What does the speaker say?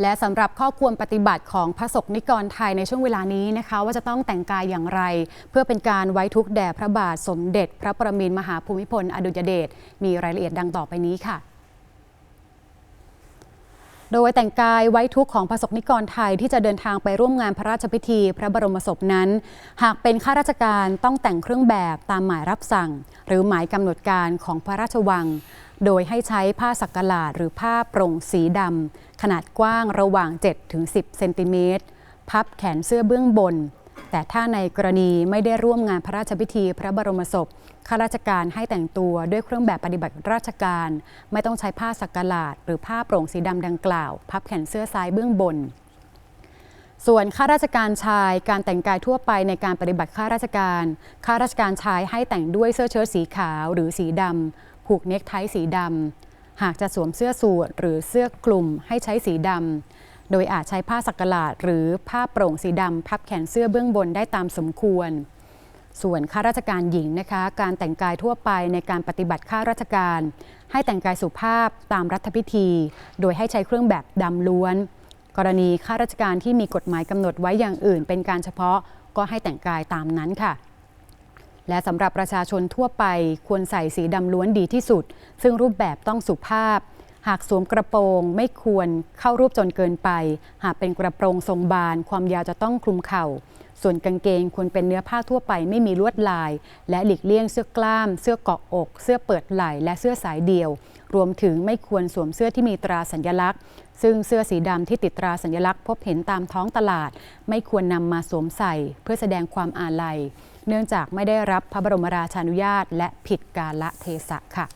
และสำหรับข้อควรปฏิบัติของพระสงฆ์นิกรไทยในช่วงเวลานี้นะคะ ว่าจะต้องแต่งกายอย่างไร เพื่อเป็นการไว้ทุกข์แด่พระบาทสมเด็จ พระประมินมหาภูมิพล อดุลยเดชมีรายละเอียดดังต่อไปนี้ค่ะโดยแต่งกายไว้ทุกข์ของพระสงฆ์นิกรไทยที่จะเดินทางไปร่วมงานพระราชพิธี พระบรมศพนั้น หากเป็นข้าราชการต้องแต่งเครื่องแบบตามหมายรับสั่ง หรือหมายกำหนดการของพระราชวัง โดยให้ใช้ผ้าสักกะหลาดหรือผ้าโปร่งสีดำขนาดกว้างระหว่าง 7-10 เซนติเมตร พับแขนเสื้อเบื้องบน แต่ถ้าในกรณีไม่ได้ร่วมงานพระราชพิธีพระบรมศพข้าราชการให้แต่งตัวด้วยเครื่องแบบปฏิบัติราชการ ไม่ต้องใช้ผ้าสักกะหลาดหรือผ้าโปร่งสีดำดังกล่าว พับแขนเสื้อซ้ายเบื้องบน ส่วนข้าราชการชายการแต่งกายทั่วไปในการปฏิบัติข้าราชการข้าราชการชายให้แต่งด้วยเสื้อเชิ้ตสีขาวหรือสีดำผูกเนคไทสีดำหากจะสวมเสื้อสูทหรือเสื้อกลุ่มให้ใช้สีดำโดยอาจใช้ผ้าสักหลาดหรือผ้าโปร่งสีดำพับแขนเสื้อเบื้องบนได้ตามสมควร ส่วนข้าราชการหญิงนะคะ การแต่งกายทั่วไปในการปฏิบัติข้าราชการ ให้แต่งกายสุภาพตามรัฐพิธี โดยให้ใช้เครื่องแบบดำล้วน กรณีข้าราชการที่มีกฎหมายกำหนดไว้อย่างอื่น เป็นการเฉพาะก็ให้แต่งกายตามนั้นค่ะ และสำหรับประชาชนทั่วไปควรใส่สีดำล้วนดีที่สุด ซึ่งรูปแบบต้องสุภาพ หากสวมกระโปรงไม่ควรเข้ารูปจนเกินไป หากเป็นกระโปรงทรงบาน ความยาวจะต้องคลุมเข่า ส่วนกางเกงควรเป็นเนื้อผ้าทั่วไปไม่มีลวดลาย และหลีกเลี่ยงเสื้อกล้าม เสื้อเกาะอก เสื้อเปิดไหล่และเสื้อสายเดี่ยว รวมถึงไม่ควรสวมเสื้อที่มีตราสัญลักษณ์ ซึ่งเสื้อสีดำที่ติดตราสัญลักษณ์พบเห็นตามท้องตลาด ไม่ควรนำมาสวมใส่ เพื่อแสดงความอาลัย เนื่องจากไม่ได้รับพระบรมราชานุญาต และผิดกาลเทศะค่ะ